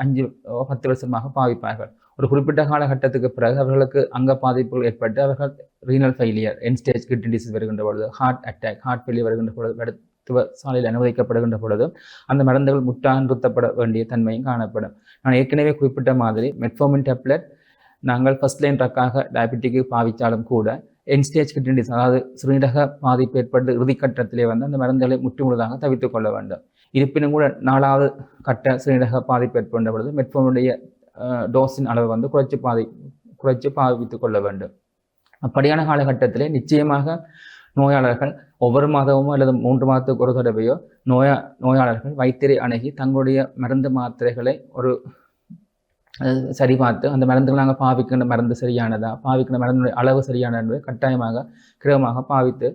அஞ்சு பத்து வருஷமாக பாவிப்பார்கள். ஒரு குறிப்பிட்ட காலகட்டத்துக்கு பிறகு அவர்களுக்கு அங்க பாதிப்புகள் ஏற்பட்டு அவர்கள் renal failure end stage kidney disease வருகின்ற பொழுது ஹார்ட் அட்டாக் ஹார்ட் ஃபெயிலியர் வருகின்ற பொழுது மருத்துவ சாலையில் அனுமதிக்கப்படுகின்ற பொழுது அந்த மருந்துகள் முற்றாக நிறுத்தப்பட வேண்டிய தன்மையும் காணப்படும். நான் ஏற்கனவே குறிப்பிட்ட மாதிரி மெட்ஃபோமின் டேப்லெட் நாங்கள் ஃபர்ஸ்ட் லைன் ட்ரக்காக டயபெட்டிக்கு பாவித்தாலும் கூட என்ஸ்டேஜ் கிட்னி டிசீஸ் அதாவது சிறுநீரக பாதிப்பு ஏற்பட்டு இறுதிக்கட்டத்திலே வந்து அந்த மருந்துகளை முற்றுமுழுதாக தவித்துக் கொள்ள வேண்டும். இருப்பினும் கூட நாலாவது கட்ட சிறுநீரக பாதிப்பு ஏற்படுகின்ற பொழுது மெட்ஃபோனுடைய டோஸின் அளவை வந்து குறைச்சி பாதி குறைச்சி பாவித்துக் கொள்ள வேண்டும். அப்படியான காலகட்டத்திலே நிச்சயமாக நோயாளர்கள் ஒவ்வொரு மாதமோ அல்லது மூன்று மாதத்துக்கு ஒரு தடவையோ நோயா நோயாளர்கள் வைத்தியரை அணுகி தங்களுடைய மருந்து மாத்திரைகளை ஒரு சரி பார்த்து அந்த மருந்துகள் நாங்கள் பாவிக்கின்ற மருந்து சரியானதா பாவிக்கின்ற மருந்துடைய அளவு சரியானது என்பதை கட்டாயமாக கிரமமாக பாவித்து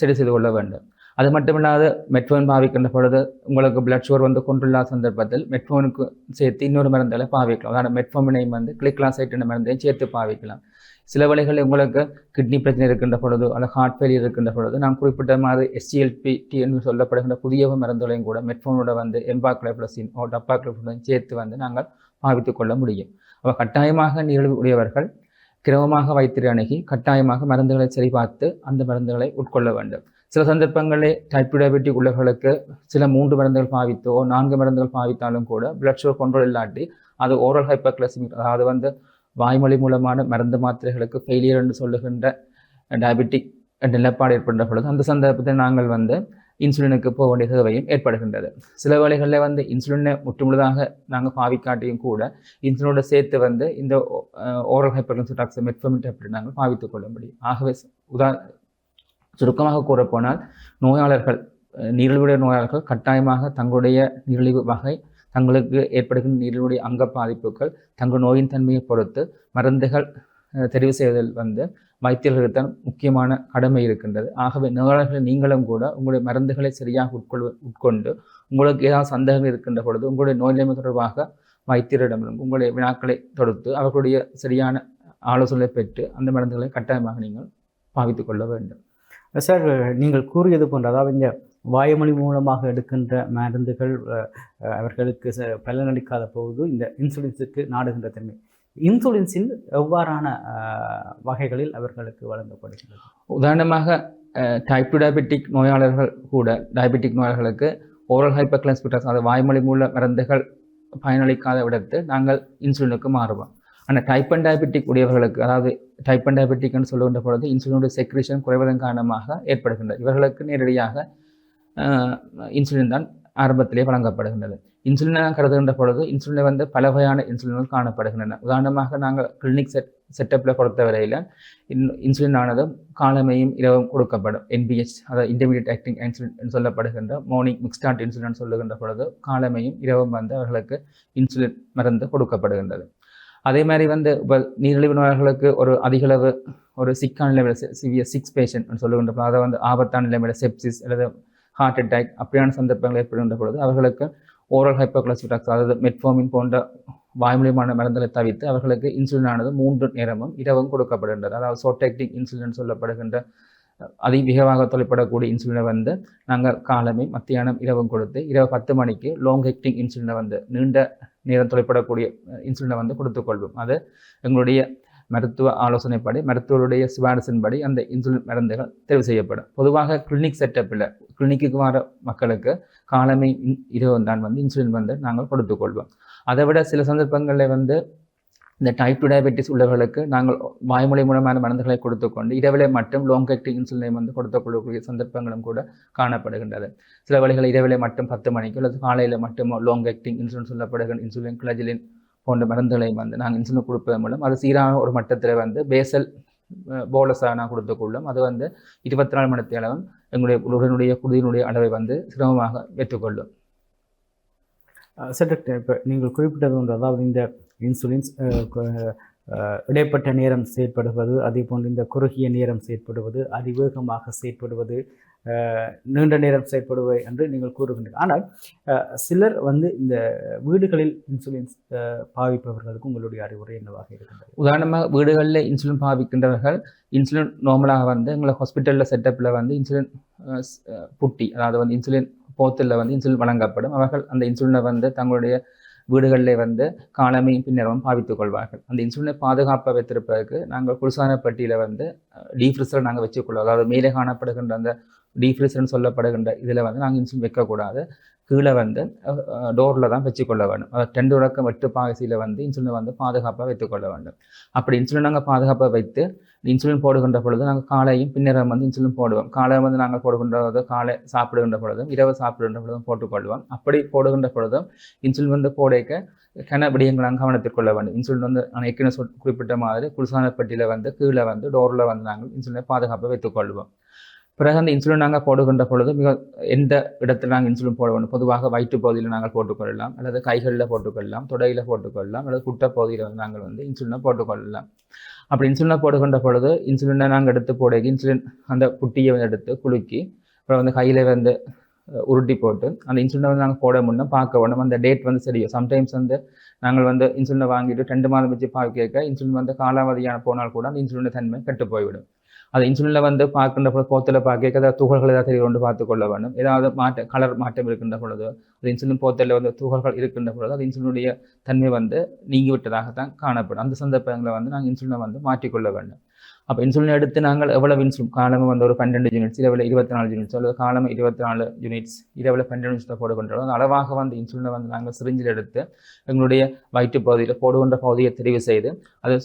சரி செய்து கொள்ள வேண்டும். அது மட்டுமில்லாது மெட்ஃபோன் பாவிக்கின்ற பொழுது உங்களுக்கு பிளட் சுகர் வந்து கொண்டுள்ள சந்தர்ப்பத்தில் மெட்ஃபோனுக்கு சேர்த்து இன்னொரு மருந்துகளை பாவிக்கலாம். அதாவது மெட்ஃபோமினையும் வந்து கிளிக்லாசைட் என்ற மருந்தையும் சேர்த்து பாவிக்கலாம். சில வழிகளில் உங்களுக்கு கிட்னி பிரச்சனை இருக்கின்ற பொழுது அல்லது ஹார்ட் ஃபெயிலியர் இருக்கின்ற பொழுது நான் குறிப்பிட்ட மாதிரி எஸ்டிஎல்பிடி என்று சொல்லப்படுகின்ற புதிய மருந்துகளையும் கூட மெட்ஃபோனோட வந்து எம்பாக்ளைப்ளசின் ஓ டப்பாக்ளைப்ளசின் சேர்த்து வந்து நாங்கள் பாவித்து கொள்ள முடியும். அப்போ கட்டாயமாக நிகழ்வு உடையவர்கள் கிரமமாக வைத்திரு அணுகி கட்டாயமாக மருந்துகளை சரிபார்த்து அந்த மருந்துகளை உட்கொள்ள வேண்டும். சில சந்தர்ப்பங்களில் டைப் டயபெட்டிக் உள்ளவர்களுக்கு சில மூன்று மருந்துகள் பாவித்தோ நான்கு மருந்துகள் பாவித்தாலும் கூட பிளட் சுகர் கண்ட்ரோல் இல்லாட்டி அது ஓரல் ஹைப்பர்கிளசிமிக் அதாவது வந்து வாய்மொழி மூலமான மருந்து மாத்திரைகளுக்கு ஃபெயிலியர் என்று சொல்லுகின்ற டயபெட்டிக் நிலப்பாடு ஏற்படுற பொழுது அந்த சந்தர்ப்பத்தில் நாங்கள் வந்து இன்சுலினுக்கு போக வேண்டிய தேவையும் ஏற்படுகின்றது. சில வேளைகளில் வந்து இன்சுலினை முற்றுமுழுதாக நாங்கள் பாவிக்காட்டியும் கூட இன்சுலினோட சேர்த்து வந்து இந்த ஓரல் ஹைப்பர்கன்சிடாக்ஸ் மெட்ஃபமிட் அப்படி நாங்கள் பாவித்துக் கொள்ள முடியும் ஆகவே உதா சுருக்கமாக கூறப்போனால் நோயாளர்கள் நீரிழிவுடைய நோயாளர்கள் கட்டாயமாக தங்களுடைய நீரிழிவு வகை தங்களுக்கு ஏற்படுகின்ற நீரிழிவுடைய அங்க பாதிப்புகள் தங்கள் நோயின் தன்மையை பொறுத்து மருந்துகள் தெரிவு செய்வதில் வந்து வைத்தியர்களுக்கு தான் முக்கியமான கடமை இருக்கின்றது. ஆகவே நோயாளர்கள் நீங்களும் கூட உங்களுடைய மருந்துகளை சரியாக உட்கொள் உட்கொண்டு உங்களுக்கு ஏதாவது சந்தேகம் இருக்கின்ற பொழுது உங்களுடைய நோய் நிலைமை தொடர்பாக வைத்தியரிடமிருந்து உங்களுடைய வினாக்களை தொடுத்து அவர்களுடைய சரியான ஆலோசனை பெற்று அந்த மருந்துகளை கட்டாயமாக நீங்கள் பாவித்துக் கொள்ள வேண்டும். சார் நீங்கள் கூறியது போன்ற அதாவது இந்த வாயுமொழி மூலமாக எடுக்கின்ற மருந்துகள் அவர்களுக்கு ச- பலனளிக்காத போது இந்த இன்சுலின்ஸுக்கு நாடுகின்ற தன்மை. இன்சுலின்ஸின் எவ்வாறான வகைகளில் அவர்களுக்கு வழங்கப்படுகிறது உதாரணமாக டைப் டூ டயபெட்டிக் நோயாளர்கள் கூட டயபெட்டிக் நோயாளர்களுக்கு ஓரல் ஹைப்பர்கிளாஸ்பிட்டாஸ் அதாவது வாய்மொழி மூல மருந்துகள் பயனளிக்காத விடத்து நாங்கள் இன்சுலினுக்கு மாறுவோம். ஆனால் டைப் அண்ட் டயபெட்டிக் உடையவர்களுக்கு அதாவது டைப் அண்ட் டயபெட்டிக்னு சொல்லுகின்ற பொழுது இன்சுலினுடைய செக்ரேஷன் குறைவதன் காரணமாக ஏற்படுகின்றது. இவர்களுக்கு நேரடியாக இன்சுலின் தான் ஆரம்பத்திலே வழங்கப்படுகின்றது. இன்சுலினாக கருதுகின்ற பொழுது இன்சுலினில் வந்து பல வகையான இன்சுலின்கள் காணப்படுகின்றன. உதாரணமாக நாங்கள் கிளினிக் செட் செட்டப்பில் பொறுத்தவரையில் இன் இன்சுலின் ஆனது காலமையும் இரவும் கொடுக்கப்படும். என்பிஹெச் அதாவது இன்டர்மீடியட் ஆக்டிங் இன்சுலின் சொல்லப்படுகின்ற மார்னிங் மிக்ஸ்டாண்ட் இன்சுலின் சொல்லுகின்ற பொழுது காலமையும் இரவும் வந்து அவர்களுக்கு இன்சுலின் மருந்து கொடுக்கப்படுகின்றது. அதே மாதிரி வந்து இப்போ நீரிழிவு நோயாளர்களுக்கு ஒரு அதிகளவு ஒரு சிக்கான நிலைமையில் சிவியர் சிக்ஸ் பேஷண்ட் சொல்லுகின்ற பொழுது அதை வந்து ஆபத்தான நிலைமையில் செப்சிஸ் அல்லது ஹார்ட் அட்டாக் அப்படியான சந்தர்ப்பங்கள் ஏற்படுகின்ற பொழுது அவர்களுக்கு ஓரல் ஹைப்போகிளாசிடாக்ஸ் அதாவது மெட்ஃபோமின் போன்ற வாய்மொழியமான மருந்துகளை தவிர்த்து அவர்களுக்கு இன்சுலின் ஆனது மூன்று நேரமும் இரவும் கொடுக்கப்படுகின்றது. அதாவது சோட்டெக்டிக் இன்சுலின் சொல்லப்படுகின்ற அதிவேகமாக தொலைப்படக்கூடிய இன்சுலினை வந்து நாங்கள் காலமே மத்தியானம் இரவும் கொடுத்து இரவு பத்து மணிக்கு லாங் ஆக்டிங் இன்சுலினை வந்து நீண்ட நேரம் தொலைப்படக்கூடிய இன்சுலினை வந்து கொடுத்துக்கொள்வோம் அது எங்களுடைய மருத்துவ ஆலோசனைப்படி மருத்துவருடைய சிபாரிசின்படி அந்த இன்சுலின் மருந்துகள் தேர்வு செய்யப்படும். பொதுவாக கிளினிக் செட்டப்பில் கிளினிக்கு வர மக்களுக்கு காலமே இன்- இரவு தான் வந்து இன்சுலின் வந்து நாங்கள் கொடுத்துக்கொள்வோம் அதை விட சில சந்தர்ப்பங்களில் வந்து இந்த டைப் டூ டயபெட்டிஸ் உள்ளவர்களுக்கு நாங்கள் வாய்மொழி மூலமான மருந்துகளை கொடுத்துக்கொண்டு இரவிலே மட்டும் லாங் ஆக்டிங் இன்சுலினை வந்து கொடுத்துக்கொள்ளக்கூடிய சந்தர்ப்பங்களும் கூட காணப்படுகின்றது. சில வழிகள் இரவிலே மட்டும் பத்து மணிக்கு அல்லது காலையில் மட்டும் லாங் ஆக்டிங் இன்சுலின் சொல்லப்படுகிற இன்சுலின் கிளஜிலின் போன்ற மருந்துகளை வந்து நாங்கள் இன்சுலின் கொடுப்பதன் மூலம் அது சீரான ஒரு மட்டத்தில் வந்து பேசல் போலஸாக நான் கொடுத்துக்கொள்ளும். அது வந்து இருபத்தி நாலு மணி அளவும் எங்களுடைய உடனுடைய குடியினுடைய அளவை வந்து சிரமமாக ஏற்றுக்கொள்ளும். அஹ் இப்போ நீங்கள் குறிப்பிட்டது ஒன்று. அதாவது இந்த இன்சுலின்ஸ் இடைப்பட்ட நேரம் செயற்படுவது அதே போன்று இந்த குறுகிய நேரம் செயற்படுவது அதிவேகமாக செயற்படுவது நீண்ட நேரம் செயற்படுவது என்று நீங்கள் கூறுகின்றீர்கள் ஆனால் சிலர் வந்து இந்த வீடுகளில் இன்சுலின்ஸ் பாவிப்பவர்களுக்கு உங்களுடைய அறிவுரை என்னவாக இருக்கின்றது? உதாரணமாக வீடுகளில் இன்சுலின் பாவிக்கின்றவர்கள் இன்சுலின் நார்மலாக வந்து எங்களை ஹாஸ்பிட்டலில் செட்டப்பில் வந்து இன்சுலின் புட்டி அதாவது வந்து இன்சுலின் போத்தில் வந்து இன்சுலின் வழங்கப்படும். அவர்கள் அந்த இன்சுலினை வந்து தங்களுடைய வீடுகளிலே வந்து காலமையும் பின்னரும் பாவித்துக் கொள்வார்கள். அந்த இன்சுலினை பாதுகாப்பாக வைத்திருப்பதற்கு நாங்கள் குளிர்சாதன பெட்டியில் வந்து டீஃப்ரிசர் நாங்கள் வச்சுக்கொள்வோம். அதாவது மேலே காணப்படுகின்ற அந்த டீஃப்ரீசர்னு சொல்லப்படுகின்ற இதில் வந்து நாங்கள் இன்சுலின் வைக்கக்கூடாது. கீழே வந்து டோரில் தான் வச்சுக்கொள்ள வேண்டும். அதாவது டென் தொடக்கம் வெட்டு பாகசியில் வந்து இன்சுலினை வந்து பாதுகாப்பாக வைத்துக்கொள்ள வேண்டும். அப்படி இன்சுலின் நாங்கள் பாதுகாப்பாக வைத்து இன்சுலின் போடுகின்ற பொழுது நாங்கள் காலையும் பின்னரம் வந்து இன்சுலின் போடுவோம். காலை வந்து நாங்கள் போடுகின்ற காலை சாப்பிடுகின்ற பொழுதும் இரவு சாப்பிடுகின்ற பொழுதும் போட்டுக்கொள்வோம். அப்படி போடுகின்ற பொழுதும் இன்சுலின் வந்து போடைக்க கன விடயங்கள் நாங்கள் கவனத்தில் கொள்ள வேண்டும். இன்சுலின் வந்து நான் ஏற்கனவே சொல் குறிப்பிட்ட மாதிரி குளிர்சாதன பெட்டியில் வந்து கீழே வந்து டோரில் வந்து நாங்கள் இன்சுலினை பாதுகாப்பாக வைத்துக்கொள்வோம். பிறகு அந்த இன்சுலின் நாங்கள் போடுகின்ற பொழுது மிக எந்த இடத்துல நாங்கள் இன்சுலின் போட வேண்டும் பொதுவாக வயிற்று பகுதியில் நாங்கள் போட்டுக்கொள்ளலாம். அல்லது கைகளில் போட்டுக்கொள்ளலாம். தொடையில் போட்டுக்கொள்ளலாம். அல்லது குட்டை பகுதியில் வந்து நாங்கள் வந்து இன்சுலினை போட்டுக்கொள்ளலாம். அப்படி இன்சுலினை போடுகின்ற பொழுது இன்சுலினை நாங்கள் எடுத்து போட இன்சுலின் அந்த புட்டியை வந்து எடுத்து குலுக்கி அப்புறம் வந்து கையில் வந்து உருட்டி போட்டு அந்த இன்சுலினை வந்து நாங்கள் போட முன்னே பார்க்க வேணும். அந்த டேட் வந்து சரியும் சம்டைம்ஸ் வந்து நாங்கள் வந்து இன்சுலினை வாங்கிட்டு ரெண்டு மாதம் வச்சு பார்க்க இன்சுலின் வந்து காலாவதியான போனால் கூட அந்த இன்சுலின் தன்மை கெட்டு போய்விடும். அது இன்சுலினில் வந்து பார்க்கின்ற பொழுது போத்தில் பார்க்க ஏதாவது துகள்கள் ஏதாவது தெரிய கொண்டு பார்த்து கொள்ள வேண்டும். ஏதாவது மாற்ற கலர் மாற்றம் இருக்கின்ற பொழுது அது இன்சுலின் போத்தில் வந்து துகள்கள் இருக்கின்ற பொழுது அது இன்சுலினுடைய தன்மை வந்து நீங்கிவிட்டதாகத்தான் காணப்படும். அந்த சந்தர்ப்பங்களை வந்து நாங்கள் இன்சுலினை வந்து மாற்றிக்கொள்ள வேண்டும். அப்போ இன்சுலின் எடுத்து நாங்கள் எவ்வளவு இன்சுலின் காலமும் வந்து ஒரு பன்னெண்டு யூனிட்ஸ் இரவில் இருபத்தி நாலு யூனிட்ஸ் அல்லது காலம் இருபத்தி நாலு யூனிட்ஸ் இரவில் பன்னெண்டு யூனிட்ஸில் போடுகின்றோம். அந்த அளவாக வந்து இன்சுலினை வந்து நாங்கள் சிரிஞ்சில் எடுத்து எங்களுடைய வயிற்று பகுதியில் போடுகின்ற பகுதியை தெரிவு செய்து அது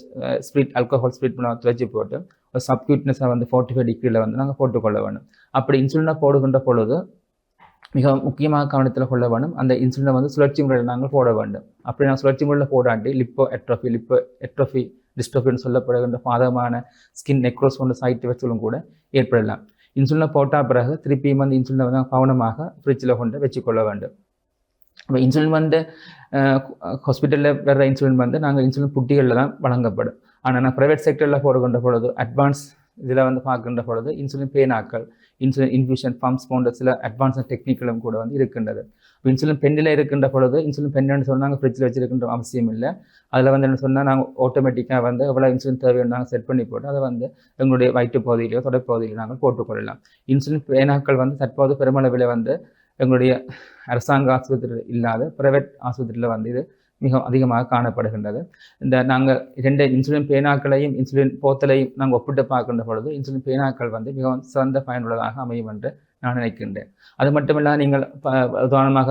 ஸ்பிரிட் அல்கோஹால் ஸ்பிரிட் பண்ண துளைச்சி போட்டு சப்க்யூட்னஸை வந்து ஃபார்ட்டி ஃபைவ் டிகிரியில் வந்து நாங்கள் போட்டுக்கொள்ள வேண்டும். அப்படி இன்சுலினை போடுகின்ற பொழுது மிக முக்கியமாக கவனத்தில் கொள்ள வேண்டும். அந்த இன்சுலினை வந்து சுழற்சி முறையில் நாங்கள் போட வேண்டும். அப்படி நான் சுழற்சி முறையில் போடாட்டி லிப்போ எட்ரோஃபி லிப்போ எட்ரோஃபி டிஸ்ட்ரோஃபின்னு சொல்லப்படுகின்ற பாதகமான ஸ்கின் நெக்ரோஸ் போன்ற சைட் எஃபெக்ட்ஸும் கூட ஏற்படலாம். இன்சுலினை போட்டால் பிறகு திருப்பியும் வந்து இன்சுலினை வந்து கவனமாக ஃப்ரிட்ஜில் கொண்டு வச்சுக்கொள்ள வேண்டும். இப்போ இன்சுலின் வந்து ஹாஸ்பிட்டலில் வர்ற இன்சுலின் வந்து நாங்கள் இன்சுலின் புட்டிகளில் தான் வழங்கப்படும். ஆனால் நான் ப்ரைவேட் செக்டரில் போடுகின்ற பொழுது அட்வான்ஸ் இதில் வந்து பார்க்கின்ற பொழுது இன்சுலின் பேனாக்கள் இன்சுலின் இன்ஃபியூஷன் பம்ப்ஸ் போன்ற சில அட்வான்ஸ் டெக்னிக்களும் கூட வந்து இருக்கின்றது. இப்போ இன்சுலின் பெண்ணில் இருக்கின்ற பொழுது இன்சுலின் பெண்ணுன்னு சொன்னாங்க ஃப்ரிட்ஜில் வச்சிருக்கின்ற அவசியம் இல்லை. அதில் வந்து என்ன சொன்னால் நாங்கள் ஆட்டோமேட்டிக்காக வந்து எவ்வளோ இன்சுலின் தேவைன்னு நாங்கள் செட் பண்ணி போட்டு அதை வந்து எங்களுடைய வயிற்று பகுதியிலையோ தொடைப்பகுதியிலையோ நாங்கள் போட்டுக்கொள்ளலாம் இன்சுலின் பேனாக்கள் வந்து தற்போது பெருமளவில் வந்து எங்களுடைய அரசாங்க ஆஸ்பத்திரி இல்லாத ப்ரைவேட் ஆஸ்பத்திரியில் வந்து இது மிக அதிகமாக காணப்படுகின்றது. இந்த நாங்கள் இரண்டு இன்சுலின் பேனாக்களையும் இன்சுலின் போத்தலையும் நாங்கள் ஒப்பிட்டு பார்க்கின்ற பொழுது இன்சுலின் பேனாக்கள் வந்து மிகவும் சிறந்த பயனுள்ளதாக அமையும் என்று நான் நினைக்கின்றேன். அது மட்டுமில்லாமல் நீங்கள் ப உதாரணமாக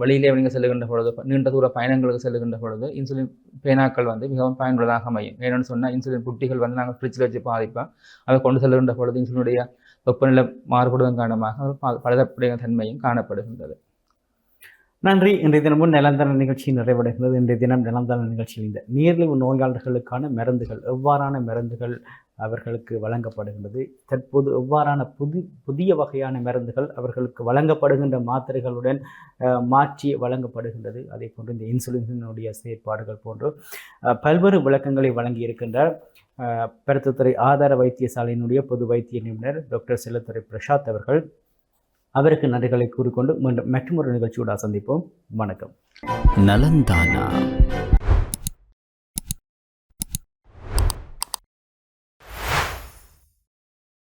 வெளியிலே நீங்கள் செல்லுகின்ற பொழுது நீண்ட தூர பயணங்களுக்கு செல்லுகின்ற பொழுது இன்சுலின் பேனாக்கள் வந்து மிகவும் பயனுள்ளதாக அமையும். ஏன்னு சொன்னால் இன்சுலின் புட்டிகள் வந்து நாங்கள் ஃப்ரிட்ஜில் வச்சு பாதிப்போம் அதை கொண்டு செல்லுகின்ற பொழுது இன்சுலினுடைய வெப்பநிலை மாறுபடுவதன் காரணமாக பலதப்படைய தன்மையும் காணப்படுகின்றது. நன்றி. இன்றைய தினமும் நிலந்தர நிகழ்ச்சி நிறைவடைகிறது. இன்றைய தினம் நிலந்தர நிகழ்ச்சியில் இந்த நீரிழிவு நோயாளர்களுக்கான மருந்துகள் எவ்வாறான மருந்துகள் அவர்களுக்கு வழங்கப்படுகின்றது தற்போது எவ்வாறான புது புதிய வகையான மருந்துகள் அவர்களுக்கு வழங்கப்படுகின்ற மாத்திரைகளுடன் மாற்றி வழங்கப்படுகின்றது. அதே போன்று இந்த இன்சுலினுடைய செயற்பாடுகள் போன்று பல்வேறு விளக்கங்களை வழங்கியிருக்கின்ற இருக்கின்ற பருத்தித்துறை ஆதார வைத்தியசாலையினுடைய பொது வைத்திய நிபுணர் டாக்டர் செல்லத்துறை பிரசாத் அவர்கள். அவருக்கு நன்றிகளை கூறிக்கொண்டு மீண்டும் மற்றொரு நிகழ்ச்சியோட சந்திப்போம். வணக்கம். நலந்தானா